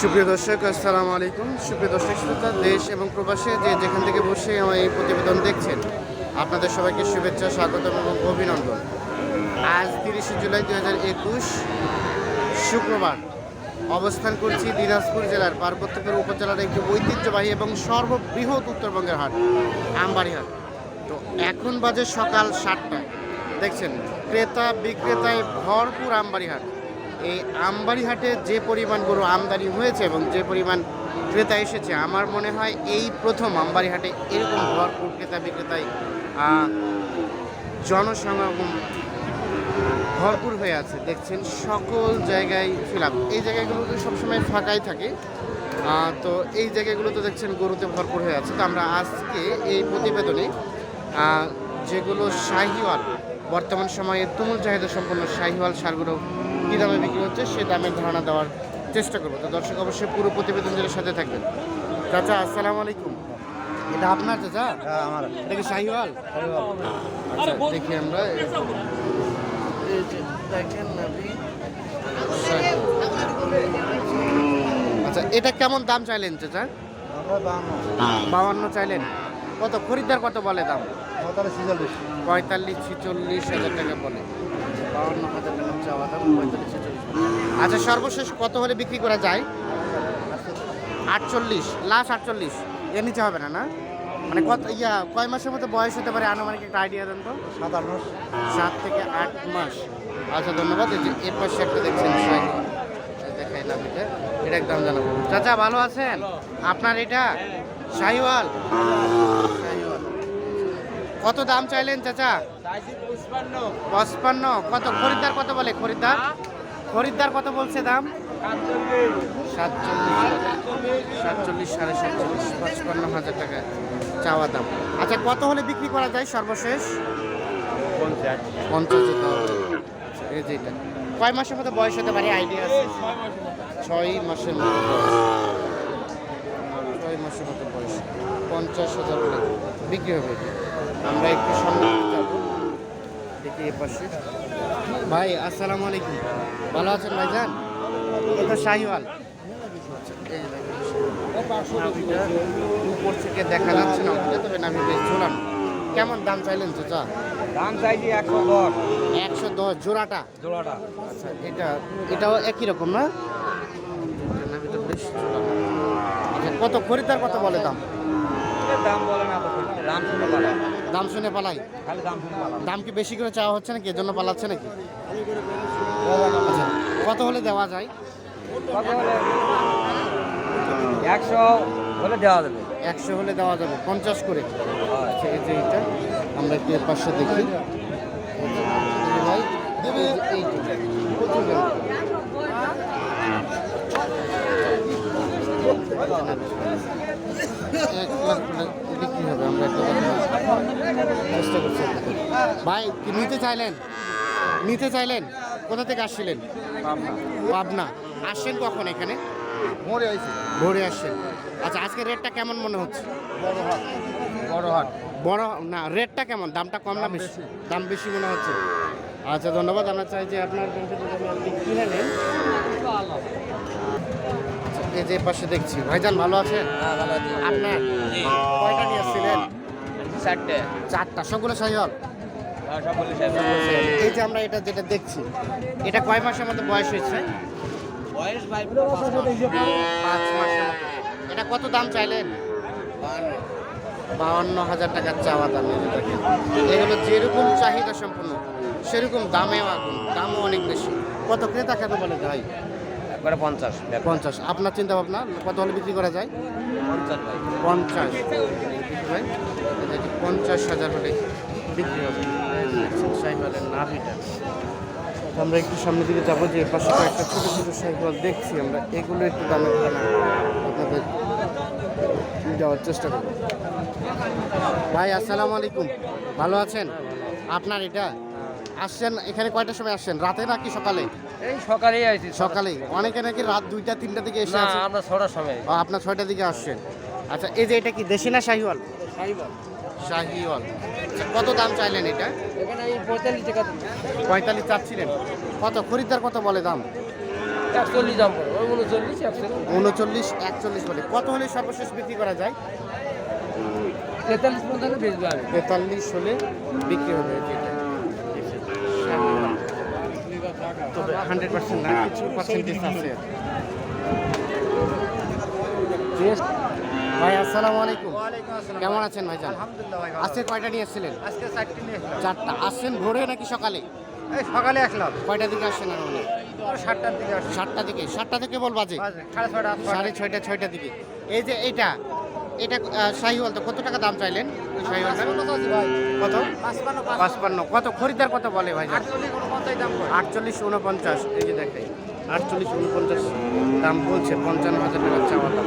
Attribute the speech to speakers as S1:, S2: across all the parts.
S1: সুপ্রিয় দর্শক, আসসালামু আলাইকুম। সুপ্রিয় দর্শক, শ্রোতা, দেশ এবং প্রবাসে যে যেখান থেকে বসে আমার এই প্রতিবেদন দেখছেন, আপনাদের সবাইকে শুভেচ্ছা, স্বাগত এবং অভিনন্দন। আজ তিরিশে জুলাই দু হাজার একুশ, শুক্রবার। অবস্থান করছি দিনাজপুর জেলার পার্বত্যপুর উপজেলার একটি ঐতিহ্যবাহী এবং সর্ববৃহৎ উত্তরবঙ্গের হাট আমবাড়ি হাট তো এখন বাজে সকাল সাতটায়। দেখছেন, ক্রেতা বিক্রেতায় ভরপুর আমবাড়ি হাট এই আমবাড়ি হাটে যে পরিমাণ গরু আমদানি হয়েছে এবং যে পরিমাণ ক্রেতা এসেছে, আমার মনে হয় এই প্রথম আমবাড়ি হাটে এরকম ভরপুর ক্রেতা বিক্রেতায় জনসমাগম ভরপুর হয়ে আছে। দেখছেন সকল জায়গায় ফিল এই জায়গাগুলোতে সবসময় ফাঁকাই থাকে। তো এই জায়গাগুলোতে দেখছেন গরুতে ভরপুর হয়ে আছে। তো আমরা আজকে এই প্রতিবেদনে যেগুলো শাহিওয়াল বর্তমান সময়ে তুমুল চাহিদা সম্পন্ন শাহিওয়াল সারগুলো কী দামে বিক্রি হচ্ছে সে দামের ধারণা দেওয়ার চেষ্টা করব। তো দর্শক অবশ্যই পুরো প্রতিবেদন জেলার সাথে থাকবেন। চাচা আসসালামু আলাইকুম। এটা আপনার চাচা?
S2: হ্যাঁ আমার।
S1: এটা কি শাহিওয়াল? আচ্ছা দেখি আমরা। আচ্ছা এটা কেমন দাম চাইলেন চাচা? বাউান্ন চাইলেন। কত? খরিদ্দার কত বলে দাম?
S2: পঁয়তাল্লিশ ছিচল্লিশ।
S1: হাজার টাকা বলে। বাউন্ন হাজার টাকা চাওয়া দাম পঁয়তাল্লিশ ছিচল্লিশ আচ্ছা সর্বশেষ কত হলে বিক্রি করা যায়? আটচল্লিশ লাস্ট আটচল্লিশ। এর নিচে হবে না না? মানে কত ইয়া কয় মাসের মতো বয়স হতে পারে? আনুমানিক একটা আইডিয়া দেন তো।
S2: সাত আট মাস।
S1: সাত থেকে আট মাস। আচ্ছা ধন্যবাদ। এই যে এর পাশে একটা দেখছেন দেখাইলাম এটা। এটা একদম জানাব। চাচা ভালো আছেন? আপনার এটা? শাহিওয়াল? কত দাম চাইলেন চাচা? পঁচপান্ন। কত? খরিদ্দার কত বলে খরিদ্দার? খরিদ্দার কত বলছে দাম? সাতচল্লিশ। সাতচল্লিশ সাড়ে সাতচল্লিশ পঁচপান্ন হাজার টাকা চাওয়া দাম। আচ্ছা কত হলে বিক্রি করা যায় সর্বশেষ? পঞ্চাশ। কয় মাসের মতো বয়স হতে পারে? আইডিয়া আছে? ছয় মাসের মতো ছয় মাসের মতো বয়স। পঞ্চাশ হাজার বিক্রি হবে। আমরা একটু সামনে যাব। দেখি এ পাশে। ভাই আসসালামু আলাইকুম। ভালো আছেন ভাইজান? এটা শাহিওয়াল। উপর থেকে দেখা যাচ্ছে না ওটা, তবে নাভি বেশ ঝোলানো। কেমন দাম চাইলেন চাচা?
S2: দাম চাইছি একশো দশ।
S1: একশো দশ জোড়াটা?
S2: জোড়াটা।
S1: আচ্ছা এটা এটাও একই রকম না? বেশ। আচ্ছা কত খরিদ্দার কত বলে দাম?
S2: দাম বলে না দাম শুনে
S1: দাম শুনে পালাই?
S2: দাম
S1: দাম কি বেশি করে চাওয়া হচ্ছে নাকি? এর জন্য পালাচ্ছে নাকি? আচ্ছা কত হলে দেওয়া যায়?
S2: একশো হলে দেওয়া যাবে।
S1: একশো হলে দেওয়া যাবে পঞ্চাশ করে। আচ্ছা আমরা একটু এর পাশে দেখি এই যে ভাই এই যে এইটা প্রচুর দাম। এক লাখ করে বিক্রি হবে আমরা একটা কথা চেষ্টা করছি ভাই কি নিতে চাইলেন? নিতে চাইলেন? কোথা থেকে আসছিলেন? পাবনা। আসছেন কখন এখানে?
S2: মরে আইছি।
S1: ভোরে আসছেন। আচ্ছা আজকে রেটটা কেমন মনে হচ্ছে?
S2: বড় হাট বড় হাট
S1: বড় না রেটটা কেমন? দামটা কম না বেশি? দাম বেশি মনে হচ্ছে? আচ্ছা ধন্যবাদ। আমরা চাই যে আপনার আপনি কিনে নেন। আচ্ছা, এই যে পাশে দেখছি। ভাইজান ভালো আছেন?
S2: হ্যাঁ ভালো আছে।
S1: আপনার? কয়টা নিয়ে আসছিলেন?
S2: চারটে।
S1: চারটা। সবগুলো
S2: বলি
S1: এই যে আমরা এটা যেটা দেখছি এটা কয় মাসের মধ্যে বয়স হয়েছে?
S2: বয়স ভাই
S1: পাঁচ মাসের মতো। এটা কত দাম চাইলেন? বাউন্ন হাজার টাকার চাওয়া দাম এগুলো যেরকম চাহিদা সম্পূর্ণ সেরকম দামেও আগুন দামও অনেক বেশি। কত ক্রেতা কেন বলে ভাই?
S2: একবারে পঞ্চাশ।
S1: পঞ্চাশ। আপনার চিন্তা ভাবনা কত হলে বিক্রি করা যায়?
S2: পঞ্চাশ
S1: পঞ্চাশ হাজার হলে বিক্রি হবে? সাইকেলের নাভিটা। আমরা একটু সামনের দিকে যাব যে পাশে একটা ছোটো ছোটো সাইকেল দেখছি আমরা এগুলো একটু দামে ধারণা আপনাদের যাওয়ার চেষ্টা করব। ভাই আসসালামু আলাইকুম। ভালো আছেন? আপনার এটা? আসছেন এখানে কয়টার সময় আসছেন? রাতে নাকি সকালে?
S2: এই সকালেই আইছি
S1: সকালে অনেকে নাকি রাত দুইটা তিনটা দিকে এসে আছে।
S2: আমরা ছটার সময়।
S1: আপনার ছয়টার দিকে আসছেন। আচ্ছা এই যে এটা কি দেশি না শাহিওয়াল শাহিওয়াল আচ্ছা, কত দাম চাইলেন এটা?
S2: পঁয়তাল্লিশ টাকা
S1: পঁয়তাল্লিশ চাচ্ছিলেন। কত? খরিদ্দার কত বলে দাম?
S2: একচল্লিশ দাম উনচল্লিশ একচল্লিশ।
S1: উনচল্লিশ একচল্লিশ বলে। কত হলে সর্বশেষ বিক্রি করা যায়?
S2: তেতাল্লিশ পর্যন্ত বেচবো আমি
S1: তেতাল্লিশ হলে বিক্রি হবে। তবে হান্ড্রেড পার্সেন্ট না? কিছু পার্সেন্টেজ আছে? ভাই আসসালামু আলাইকুম। কেমন আছেন
S3: আলহামদুলিল্লাহ ভাই ভালো।
S1: আজকে কয়টা নিয়ে এসেছিলেন
S3: আজকে চারটি নিয়ে
S1: চারটা। আসছেন ভোরে নাকি সকালে?
S3: এই সকালে আসলাম।
S1: কয়টা দিকে আসছেন আর মানে
S3: সাতটার দিকে
S1: সাতটা দিকে। সাতটা থেকে বল বাজে।
S3: বাজে, সাড়ে ছয়টা
S1: সাড়ে ছয়টা ছয়টার দিকে। এই যে এইটা এটা শাহিওয়াল তো কত টাকা দাম চাইলেন শাহিওয়ালটা? কত? পাঁচপান্ন কত? খরিদ্দার কত বলে ভাই?
S3: আটচল্লিশ
S1: উনপঞ্চাশ এই যে দেখাই আটচল্লিশ উনপঞ্চাশ দাম বলছে পঞ্চান্ন হাজার টাকা চাওয়া দাম।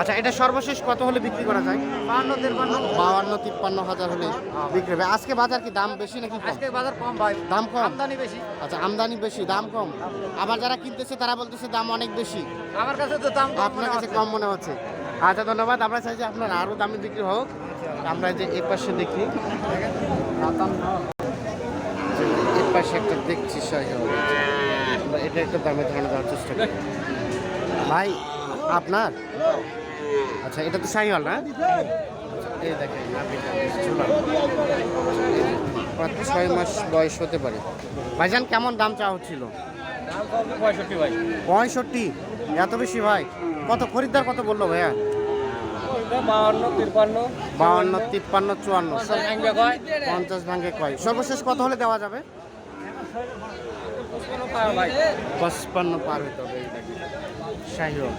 S1: আচ্ছা এটা সর্বশেষ কত হলে বিক্রি করা যায়?
S3: বাহান্ন তিরপান্ন।
S1: বাউান্ন তিপ্পান্ন হাজার হলে বিক্রি হবে। আজকে বাজার কি দাম বেশি নাকি
S3: আজকে বাজার কম ভাই।
S1: দাম কম?
S3: আমদানি বেশি।
S1: আচ্ছা আমদানি বেশি দাম কম। আবার যারা কিনতেছে তারা বলতেছে দাম অনেক বেশি।
S3: আমার কাছে তো দাম
S1: আপনার কাছে কম মনে হচ্ছে। আচ্ছা ধন্যবাদ। আমরা চাই যে আপনার আরও দামে বিক্রি হোক। আমরা যে এই পাশে দেখি। এই পাশে একটা দেখছি। আমরা এটা একটা দামে ধারণা দেওয়ার চেষ্টা করি। ভাই আপনার? আচ্ছা এটা তো শাহিওয়াল না? এই দেখেন পাঁচ ছয় মাস বয়স হতে পারে। ভাইজান কেমন দাম চাওয়া হচ্ছিল?
S2: পঁয়ষট্টি
S1: এত বেশি ভাই? কত খরিদ্দার কত বলল ভাইয়া?
S2: বাহান্ন তিরপান্ন
S1: বাউান্ন তিপ্পান্ন চুয়ান্ন।
S2: পঞ্চাশ
S1: ভাঙ্গে কয়। সর্বশেষ কত হলে দেওয়া যাবে?
S2: পঁচপান্ন পার
S1: হতে হবে শাহিওয়াল।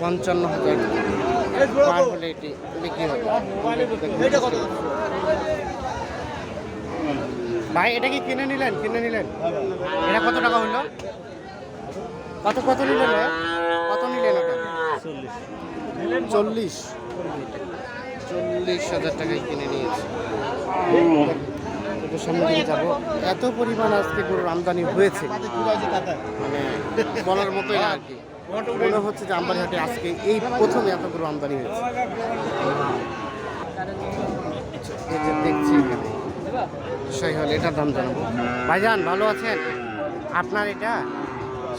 S1: পঞ্চান্ন হাজার এটি ভাই, এটা কি কিনে নিলেন? কিনে নিলেন? এটা কত টাকা হইল কত কত নিলেন? কত নিলেন চল্লিশ। চল্লিশ হাজার টাকায় কিনে নিয়েছে। যাব। এত পরিমাণ আজকে গরুর আমদানি হয়েছে। মানে বলার মতোই আর কি। মনে হচ্ছে যে আমবাড়িহাটে আজকে এই প্রথম এত গরু আমদানি হয়েছে। দেখছি এখানে। শাহিওয়াল এটার দাম জানাব। ভাইজান, ভালো আছেন? আপনার এটা?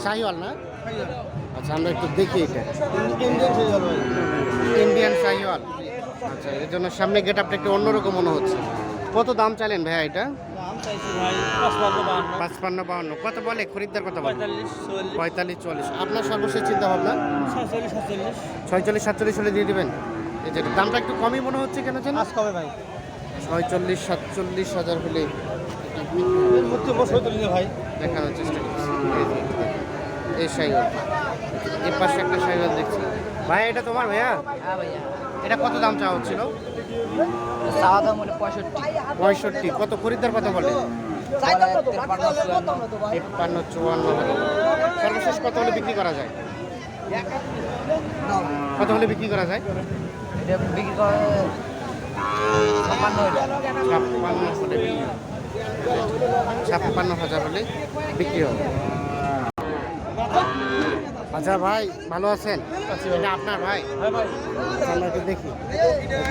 S1: শাহিওয়াল না? আচ্ছা আমরা একটু দেখি এটা। ইন্ডিয়ান শাহিওয়াল। আচ্ছা এর জন্য সামনে গেট আপটা একটু অন্যরকম মনে হচ্ছে। কত দাম চাইলেন ভাইয়া এটা? পাঁচপান্ন বাউন্ন কত বলে? খরিদ্দার কত বলে? পঁয়তাল্লিশ চল্লিশ। আপনার সর্বশেষ চিন্তা ভাবনা ছয়চল্লিশ সাতচল্লিশ হলে দিয়ে দেবেন? এই যে দামটা একটু কমই মনে হচ্ছে কেন জানো
S3: কবে ভাই?
S1: ছয়চল্লিশ সাতচল্লিশ হাজার হলে
S3: ভাই।
S1: দেখানোর চেষ্টা করছি। এই সাইকেল এর পাশে একটা সাইকেল দেখছি। ভাই এটা তোমার ভাইয়া?
S2: হ্যাঁ ভাইয়া।
S1: এটা কত দাম চাওয়া হচ্ছিল?
S2: চাওয়া দাম হলো পঁয়ষট্টি।
S1: পঁয়ষট্টি। কত খরিদ্দার কত বলে? তিপ্পান্ন চুয়ান্ন সর্বশেষ কত হলে বিক্রি করা যায়? কত হলে বিক্রি করা যায়?
S2: এটা বিক্রি করে ছাপ্পান্ন
S1: ছাপ্পান্ন হলে বিক্রি ছাপ্পান্ন হাজার হলে বিক্রি হবে। আচ্ছা ভাই ভালো আছেন? এটা আপনার ভাই? আচ্ছা, আমরা একটু দেখি।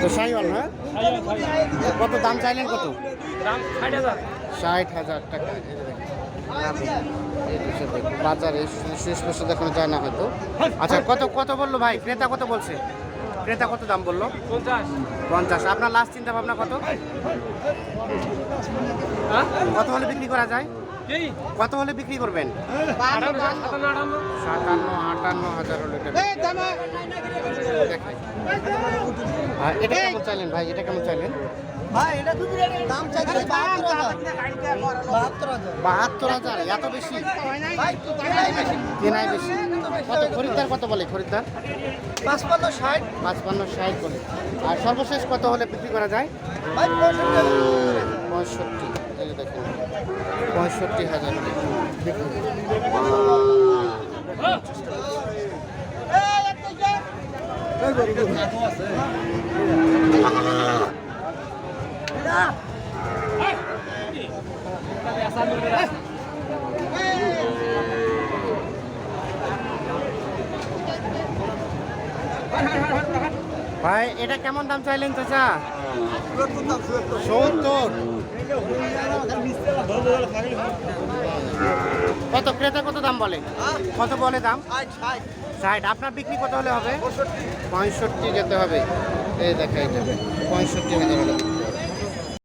S1: তো সাইওয়াল না? কত দাম চাইলেন কত?
S2: দাম ষাট হাজার।
S1: টাকা বাজারে শেষ দেখানো যায় না হয়তো। আচ্ছা কত কত বলল ভাই? ক্রেতা কত বলছে? ক্রেতা কত দাম বলল?
S2: পঞ্চাশ।
S1: পঞ্চাশ। আপনার লাস্ট চিন্তা ভাবনা কত?
S2: হ্যাঁ?
S1: কত হলে বিক্রি করা যায়? কত হলে বিক্রি করবেন?
S2: সাতান্ন আটান্ন
S1: হাজার হলে এটা কেমন চাইলেন ভাই? এটা কেমন চাইলেন?
S3: ভাই এটা দাম চাইছে বাহাত্তর হাজার। বাহাত্তর হাজার।
S1: এত বেশি? কেনাই বেশি। কত খরিদ্দার কত বলে খরিদ্দার?
S3: পাঁচপান্ন ষাট।
S1: পাঁচপান্ন ষাট বলে। আর সর্বশেষ কত হলে বিক্রি করা যায়?
S3: পঁয়ষট্টি
S1: পঁয়ষট্টি এই পঁয়ষট্টি হাজার ভাই, এটা কেমন দাম চাইলেন চাচা? সত্তর। কত ক্রেতা কত দাম বলে? কত বলে দাম?
S3: ষাট।
S1: আপনার বিক্রি কত হলে হবে? পঁয়ষট্টি। যেতে হবে। এই দেখাই যাবে পঁয়ষট্টি হাজার হলে।